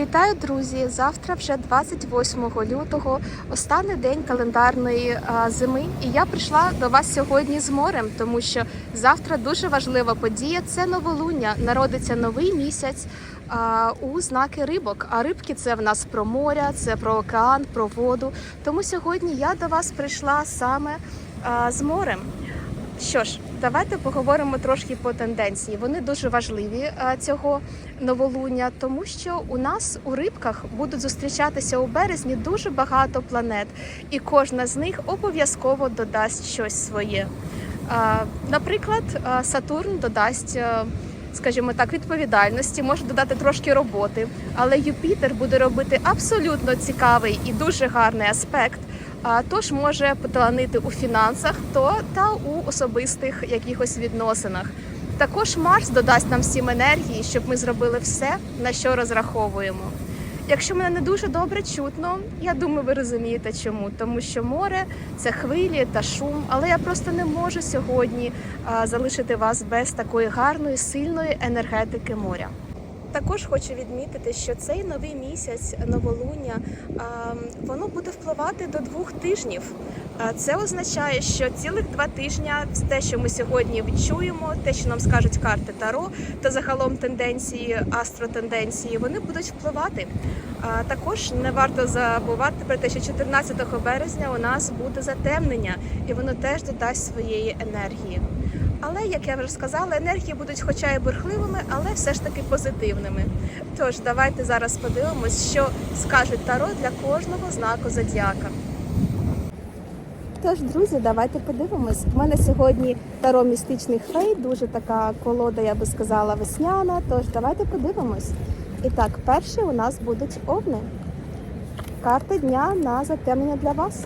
Вітаю, друзі! Завтра вже 28 лютого, останній день календарної а, зими. І я прийшла до вас сьогодні з морем, тому що завтра дуже важлива подія. Це новолуння. Народиться новий місяць а, у знаки рибок. А рибки це в нас про моря, це про океан, про воду. Тому сьогодні я до вас прийшла саме а, з морем. Що ж, давайте поговоримо трошки по тенденції. Вони дуже важливі е, цього новолуння, тому що у нас у рибках будуть зустрічатися у березні дуже багато планет, і кожна з них обов'язково додасть щось своє. Е, Наприклад, е, Сатурн додасть. Скажімо так, відповідальності може додати трошки роботи, але Юпітер буде робити абсолютно цікавий і дуже гарний аспект. А тож може поталанити у фінансах, то та у особистих якихось відносинах. Також Марс додасть нам всім енергії, щоб ми зробили все, на що розраховуємо. Якщо мене не дуже добре чутно, я думаю, ви розумієте чому. Тому що море це хвилі та шум, але я просто не можу сьогодні залишити вас без такої гарної, сильної енергетики моря. Також хочу відмітити, що цей новий місяць новолуння воно буде впливати до двох тижнів. Це означає, що цілих два тижні те, що ми сьогодні відчуємо, те, що нам скажуть карти Таро, та загалом тенденції, астротенденції, вони будуть впливати. Також не варто забувати про те, що 14 березня у нас буде затемнення, і воно теж додасть своєї енергії. Але, як я вже сказала, енергії будуть хоча й бурхливими, але все ж таки позитивними. Тож давайте зараз подивимось, що скажуть Таро для кожного знаку зодіака. Тож, друзі, давайте подивимось. У мене сьогодні таро містичних фей, дуже така колода, я би сказала, весняна. Тож давайте подивимось. І так, перші у нас будуть овни. Карта дня на затемнення для вас.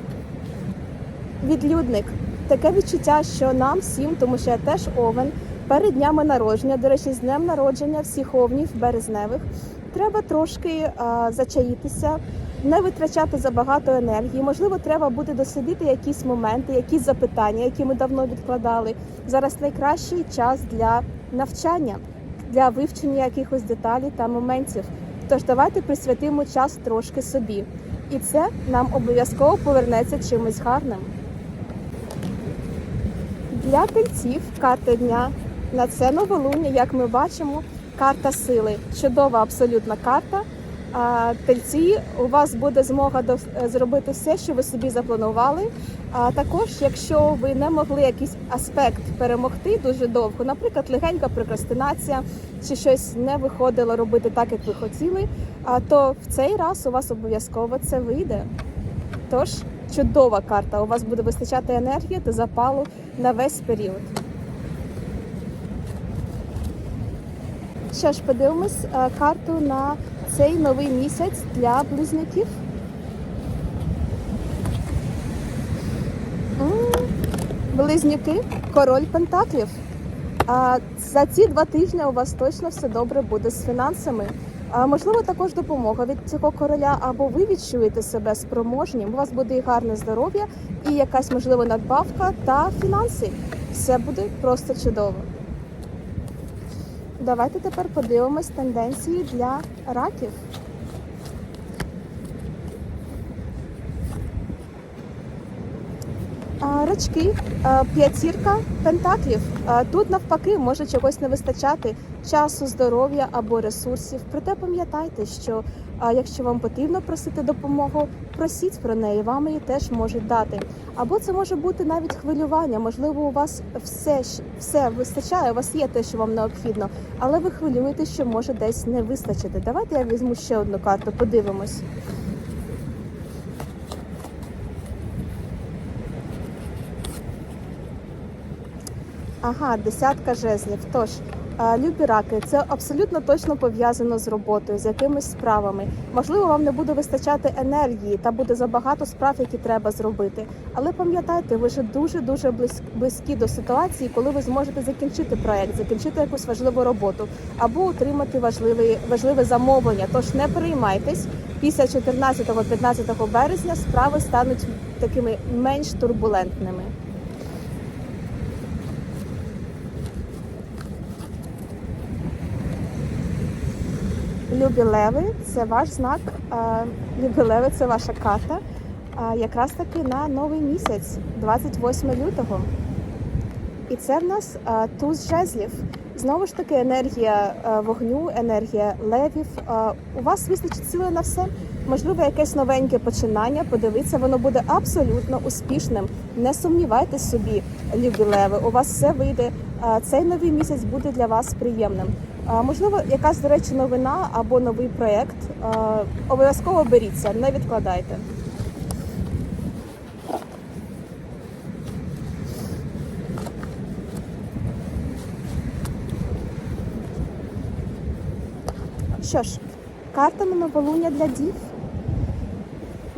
Відлюдник. Таке відчуття, що нам всім, тому що я теж овен, перед днями народження, до речі, з днем народження всіх овнів березневих, треба трошки а, зачаїтися, не витрачати забагато енергії. Можливо, треба буде дослідити якісь моменти, якісь запитання, які ми давно відкладали. Зараз найкращий час для навчання, для вивчення якихось деталей та моментів. Тож давайте присвятимо час трошки собі, і це нам обов'язково повернеться чимось гарним. Для тельців карта дня на це новолуння, як ми бачимо, карта сили. Чудова абсолютна карта. Тельці, у вас буде змога зробити все, що ви собі запланували. А також, якщо ви не могли якийсь аспект перемогти дуже довго, наприклад, легенька прокрастинація чи щось не виходило робити так, як ви хотіли, то в цей раз у вас обов'язково це вийде. Тож чудова карта. У вас буде вистачати енергії та запалу на весь період. Що ж, подивимось е, карту на цей новий місяць для близнюків. Близнюки, король пентаклів. А за ці два тижні у вас точно все добре буде з фінансами. А можливо, також допомога від цього короля, або ви відчуєте себе спроможнім. У вас буде і гарне здоров'я, і якась можливо надбавка та фінанси. Все буде просто чудово. Давайте тепер подивимось тенденції для раків. Рачки, п'ятірка пентаклів. Тут навпаки може чогось не вистачати часу, здоров'я або ресурсів. Проте пам'ятайте, що якщо вам потрібно просити допомогу, просіть про неї, вам її теж можуть дати. Або це може бути навіть хвилювання. Можливо, у вас все, все вистачає, у вас є те, що вам необхідно, але ви хвилюєте, що може десь не вистачити. Давайте я візьму ще одну карту, подивимось. Ага, десятка жезлів. Тож, е, любі раки, це абсолютно точно пов'язано з роботою, з якимись справами. Можливо, вам не буде вистачати енергії та буде забагато справ, які треба зробити. Але пам'ятайте, ви вже дуже дуже близькі до ситуації, коли ви зможете закінчити проект, закінчити якусь важливу роботу або отримати важливе, важливе замовлення. Тож не переймайтесь. Після 14-15 березня справи стануть такими менш турбулентними. Любі леви це ваш знак. е, Любі леви це ваша карта. е, Якраз таки на новий місяць, 28 лютого. І це в нас е, туз жезлів. Знову ж таки, енергія вогню, енергія левів. У вас вистачить сили на все. Можливо, якесь новеньке починання. Подивіться, воно буде абсолютно успішним. Не сумнівайтесь собі, любі леви. У вас все вийде. Цей новий місяць буде для вас приємним. Можливо, якась, до речі, новина або новий проєкт. Обов'язково беріться, не відкладайте. Що ж, карта новолуння для дів.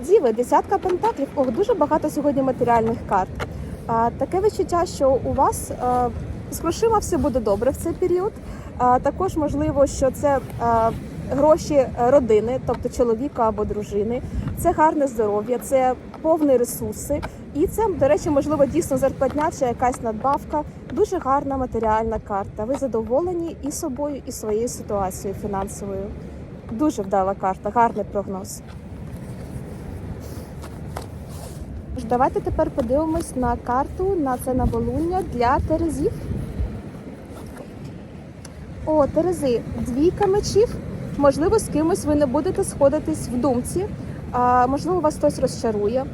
Діви, десятка пентаклів. Ох, дуже багато сьогодні матеріальних карт. Таке відчуття, що у вас з грошима все буде добре в цей період. Також можливо, що це гроші родини, тобто чоловіка або дружини. Це гарне здоров'я, це повні ресурси. І це, до речі, можливо, дійсно зарплатня чи якась надбавка. Дуже гарна матеріальна карта. Ви задоволені і собою, і своєю ситуацією фінансовою. Дуже вдала карта, гарний прогноз. Давайте тепер подивимось на карту на це новолуння для Терезів. О, Терези, двійка мечів. Можливо, з кимось ви не будете сходитись в думці. А, можливо, вас хтось розчарує.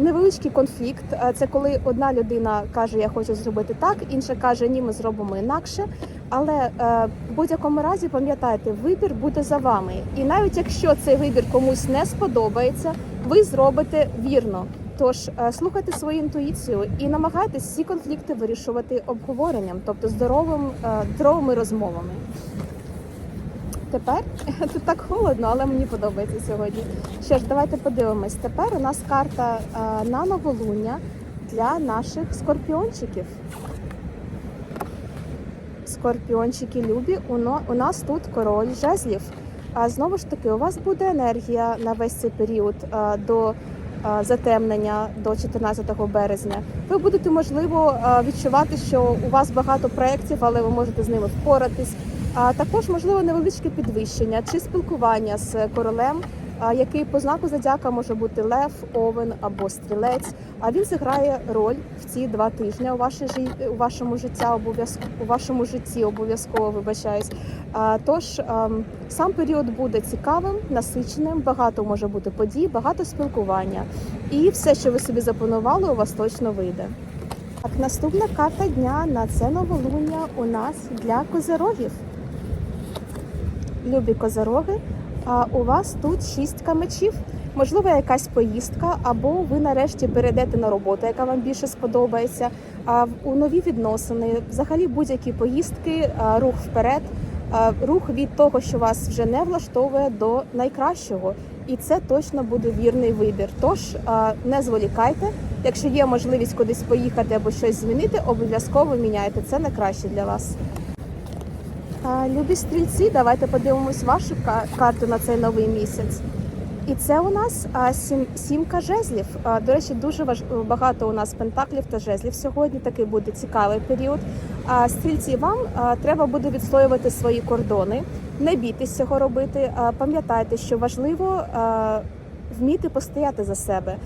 Невеличкий конфлікт. Це коли одна людина каже, я хочу зробити так, інша каже, ні, ми зробимо інакше. Але е, в будь-якому разі пам'ятайте, вибір буде за вами. І навіть якщо цей вибір комусь не сподобається, ви зробите вірно. Тож е, слухайте свою інтуїцію і намагайтесь всі конфлікти вирішувати обговоренням, тобто здоровим, е, здоровими розмовами. Тепер тут так холодно, але мені подобається сьогодні. Що ж, давайте подивимось. Тепер у нас карта е, на новолуння для наших скорпіончиків. Скорпіончики любі, у нас тут король жезлів. А знову ж таки, у вас буде енергія на весь цей період до затемнення до 14 березня. Ви будете можливо е, відчувати, що у вас багато проєктів, але ви можете з ними впоратись. А також можливо невеличке підвищення чи спілкування з королем, який по знаку зодіака може бути лев, овен або стрілець. А він зіграє роль в ці два тижні у вашій у вашому життя обов'язково у вашому житті обов'язково вибачаюсь. Тож ем, сам період буде цікавим, насиченим, багато може бути подій, багато спілкування. І все, що ви собі запланували, у вас точно вийде. Так, наступна карта дня на це новолуння у нас для козерогів. Любі козероги, а у вас тут шістка мечів. Можливо, якась поїздка, або ви нарешті перейдете на роботу, яка вам більше сподобається. А у нові відносини, взагалі будь-які поїздки, рух вперед, рух від того, що вас вже не влаштовує, до найкращого. І це точно буде вірний вибір. Тож не зволікайте. Якщо є можливість кудись поїхати або щось змінити, обов'язково міняйте. Це найкраще для вас. Любі стрільці, давайте подивимось вашу ка- карту на цей новий місяць. І це у нас сім, сімка жезлів. До речі, дуже важ, багато у нас пентаклів та жезлів сьогодні. Такий буде цікавий період. Стрільці, вам треба буде відстоювати свої кордони. Не бійтесь цього робити. Пам'ятайте, що важливо вміти постояти за себе.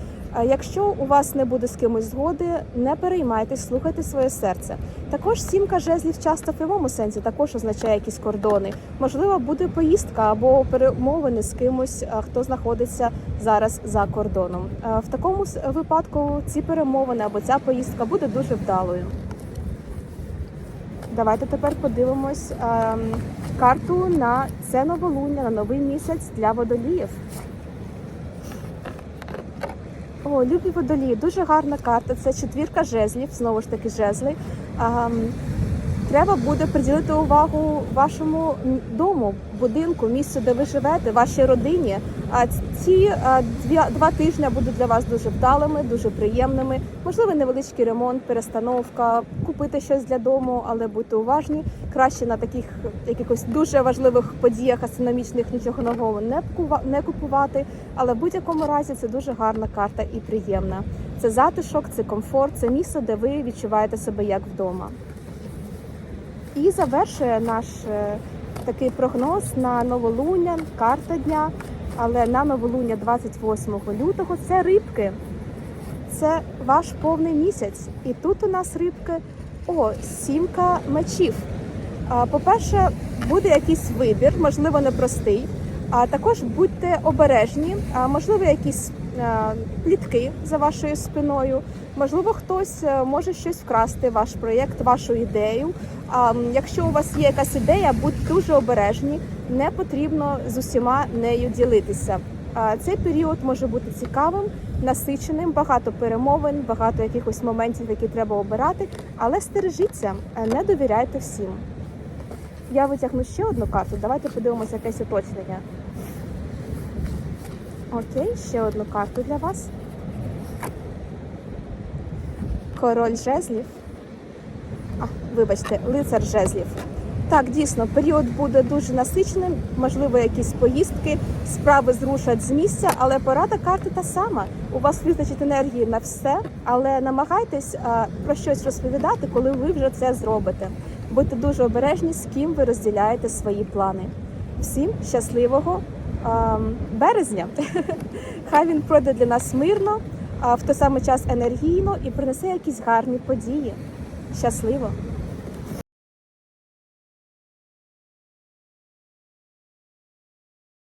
Якщо у вас не буде з кимось згоди, не переймайтесь, слухайте своє серце. Також сімка жезлів часто в прямому сенсі також означає якісь кордони. Можливо, буде поїздка або перемовини з кимось, хто знаходиться зараз за кордоном. В такому випадку ці перемовини або ця поїздка буде дуже вдалою. Давайте тепер подивимось ем, карту на це новолуння, на новий місяць для водоліїв. О, любі водолії, дуже гарна карта. Це четвірка жезлів, знову ж таки жезли. Ам, треба буде приділити увагу вашому дому, будинку, місцю, де ви живете, вашій родині. А ці а, два тижні будуть для вас дуже вдалими, дуже приємними. Можливо, невеличкий ремонт, перестановка, купити щось для дому, але будьте уважні. Краще на таких якихось дуже важливих подіях астрономічних нічого нового не купувати. Але в будь-якому разі це дуже гарна карта і приємна. Це затишок, це комфорт, це місце, де ви відчуваєте себе як вдома. І завершує наш е, такий прогноз на новолуння, карта дня. Але на новолуння 28 лютого це рибки. Це ваш повний місяць. І тут у нас рибки о, сімка мечів. По-перше, буде якийсь вибір, можливо, непростий. А також будьте обережні, можливо, якісь плітки за вашою спиною. Можливо, хтось е, може щось вкрасти, ваш проєкт, вашу ідею. Якщо у вас є якась ідея, будьте дуже обережні. Не потрібно з усіма нею ділитися. Цей період може бути цікавим, насиченим, багато перемовин, багато якихось моментів, які треба обирати. Але стережіться, е, не довіряйте всім. Я витягну ще одну карту. Давайте подивимося якесь уточнення. Окей, ще одну карту для вас. Король жезлів. А, вибачте, лицар жезлів. Так, дійсно, період буде дуже насиченим, можливо, якісь поїздки, справи зрушать з місця, але порада карти та сама. У вас вистачить енергії на все, але намагайтесь а, про щось розповідати, коли ви вже це зробите. Будьте дуже обережні, з ким ви розділяєте свої плани. Всім щасливого ем, березня! Хай він пройде для нас мирно, а в той самий час енергійно і принесе якісь гарні події. Щасливо!